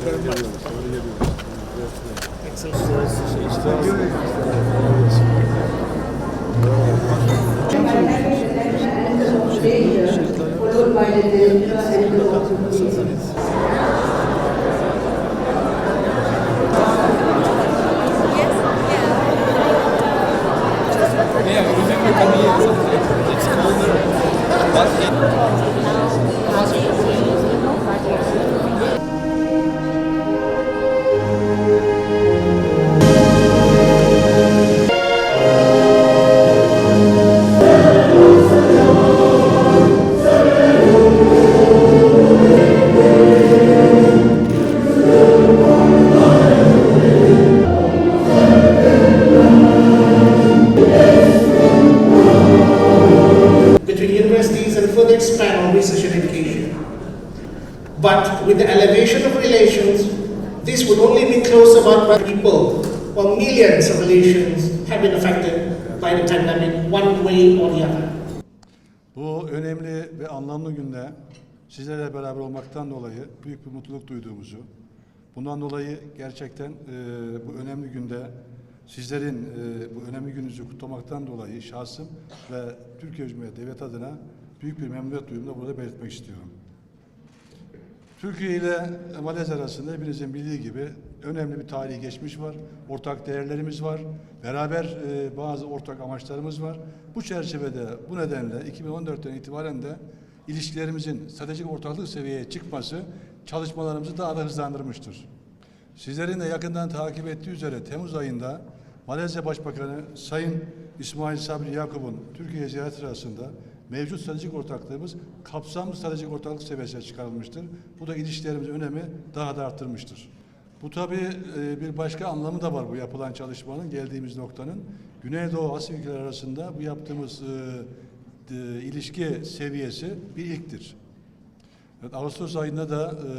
followed by would only be close about by people, while millions of relations have been affected by the pandemic one way or the other. Bu önemli ve anlamlı günde sizlerle beraber olmaktan dolayı büyük bir mutluluk duyduğumuzu, bundan dolayı gerçekten e, bu önemli günde sizlerin e, bu önemli gününüzü kutlamaktan dolayı şahsım ve Türkiye Cumhuriyeti Devlet adına büyük bir memnuniyet duyduğumu da burada belirtmek istiyorum. Türkiye ile Malezya arasında hepinizin bildiği gibi önemli bir tarihi geçmiş var. Ortak değerlerimiz var. Beraber e, bazı ortak amaçlarımız var. Bu çerçevede bu nedenle 2014'ten itibaren de ilişkilerimizin stratejik ortaklık seviyeye çıkması çalışmalarımızı daha da hızlandırmıştır. Sizlerin de yakından takip ettiği üzere Temmuz ayında Malezya Başbakanı Sayın İsmail Sabri Yakup'un Türkiye ziyareti sırasında mevcut stratejik ortaklığımız kapsamlı stratejik ortaklık seviyesine çıkarılmıştır. Bu da ilişkilerimizin önemi daha da arttırmıştır. Bu tabii e, bir başka anlamı da var bu yapılan çalışmanın, geldiğimiz noktanın. Güneydoğu Asya ülkeleri arasında bu yaptığımız e, e, ilişki seviyesi bir ilktir. Evet, Ağustos ayında da e,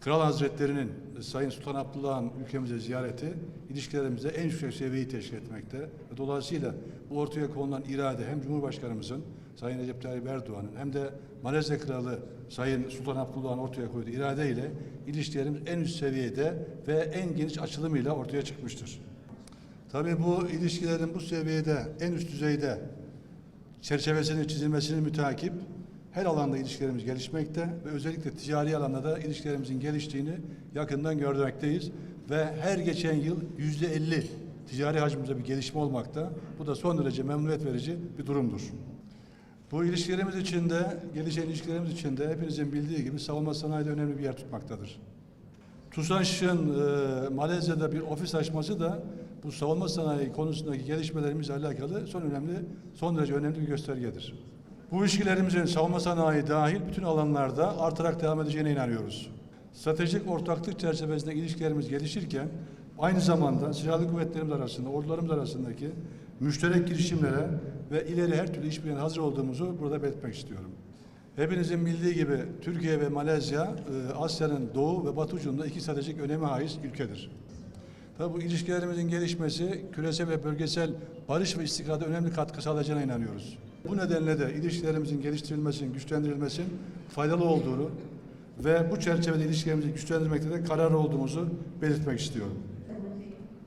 Kral Hazretleri'nin e, Sayın Sultan Abdullah'ın ülkemize ziyareti ilişkilerimize en yüksek seviyeyi teşkil etmekte. Dolayısıyla bu ortaya konulan irade hem Cumhurbaşkanımızın Sayın Recep Tayyip Erdoğan'ın hem de Malezya Kralı Sayın Sultan Abdullah'ın ortaya koyduğu irade ile ilişkilerimiz en üst seviyede ve en geniş açılımıyla ortaya çıkmıştır. Tabii bu ilişkilerin bu seviyede, en üst düzeyde çerçevesinin çizilmesini mütakip her alanda ilişkilerimiz gelişmekte ve özellikle ticari alanda da ilişkilerimizin geliştiğini yakından görmekteyiz ve her geçen yıl yüzde elli ticari hacmimizde bir gelişme olmakta. Bu da son derece memnuniyet verici bir durumdur. Bu ilişkilerimiz içinde, gelişen ilişkilerimiz içinde hepinizin bildiği gibi savunma sanayide önemli bir yer tutmaktadır. TUSAŞ'ın e, Malezya'da bir ofis açması da bu savunma sanayi konusundaki gelişmelerimizle alakalı son önemli, son derece önemli bir göstergedir. Bu ilişkilerimizin savunma sanayi dahil bütün alanlarda artarak devam edeceğine inanıyoruz. Stratejik ortaklık çerçevesinde ilişkilerimiz gelişirken aynı zamanda silahlı kuvvetlerimiz arasında, ordularımız arasındaki müşterek girişimlere ve ileri her türlü işbirliğine hazır olduğumuzu burada belirtmek istiyorum. Hepinizin bildiği gibi Türkiye ve Malezya e, Asya'nın doğu ve batı ucunda iki stratejik öneme haiz ülkedir. Tabi bu ilişkilerimizin gelişmesi küresel ve bölgesel barış ve istikrarda önemli katkı sağlayacağına inanıyoruz. Bu nedenle de ilişkilerimizin geliştirilmesinin, güçlendirilmesinin faydalı olduğunu ve bu çerçevede ilişkilerimizi güçlendirmekte de kararlı olduğumuzu belirtmek istiyorum.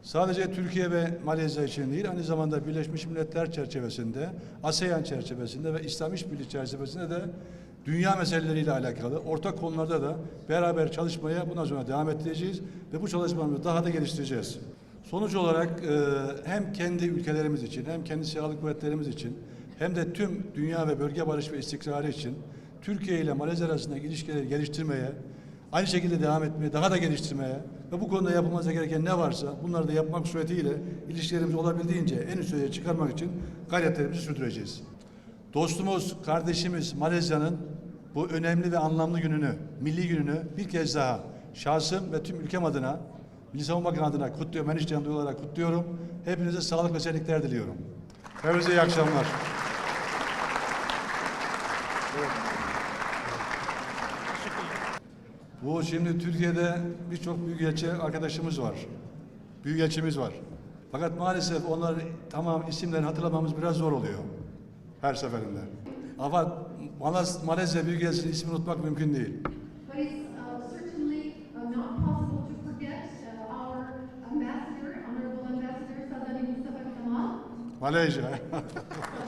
Sadece Türkiye ve Malezya için değil, aynı zamanda Birleşmiş Milletler çerçevesinde, ASEAN çerçevesinde ve İslam İşbirliği çerçevesinde de dünya meseleleriyle alakalı ortak konularda da beraber çalışmaya bundan sonra devam edeceğiz ve bu çalışmalarımızı daha da geliştireceğiz. Sonuç olarak hem kendi ülkelerimiz için hem kendi silahlı kuvvetlerimiz için hem de tüm dünya ve bölge barış ve istikrarı için Türkiye ile Malezya arasındaki ilişkileri geliştirmeye, aynı şekilde devam etmeye, daha da geliştirmeye ve bu konuda yapılması gereken ne varsa bunları da yapmak suretiyle ilişkilerimizi olabildiğince en üst seviyeye çıkarmak için gayretlerimizi sürdüreceğiz. Dostumuz, kardeşimiz Malezya'nın bu önemli ve anlamlı gününü, milli gününü bir kez daha şahsım ve tüm ülkem adına, Milli Savunma Bakanı adına kutluyorum, ben olarak kutluyorum. Hepinize sağlık ve senlikler diliyorum. Hepinize iyi akşamlar. Bu şimdi Türkiye'de birçok büyükelçi arkadaşımız var. Büyükelçimiz var. Fakat maalesef onlar tamam isimlerini hatırlamamız biraz zor oluyor. Her seferinde. Ama Malaz, Malezya Büyükelçisi'nin ismini unutmak mümkün değil. Malezya.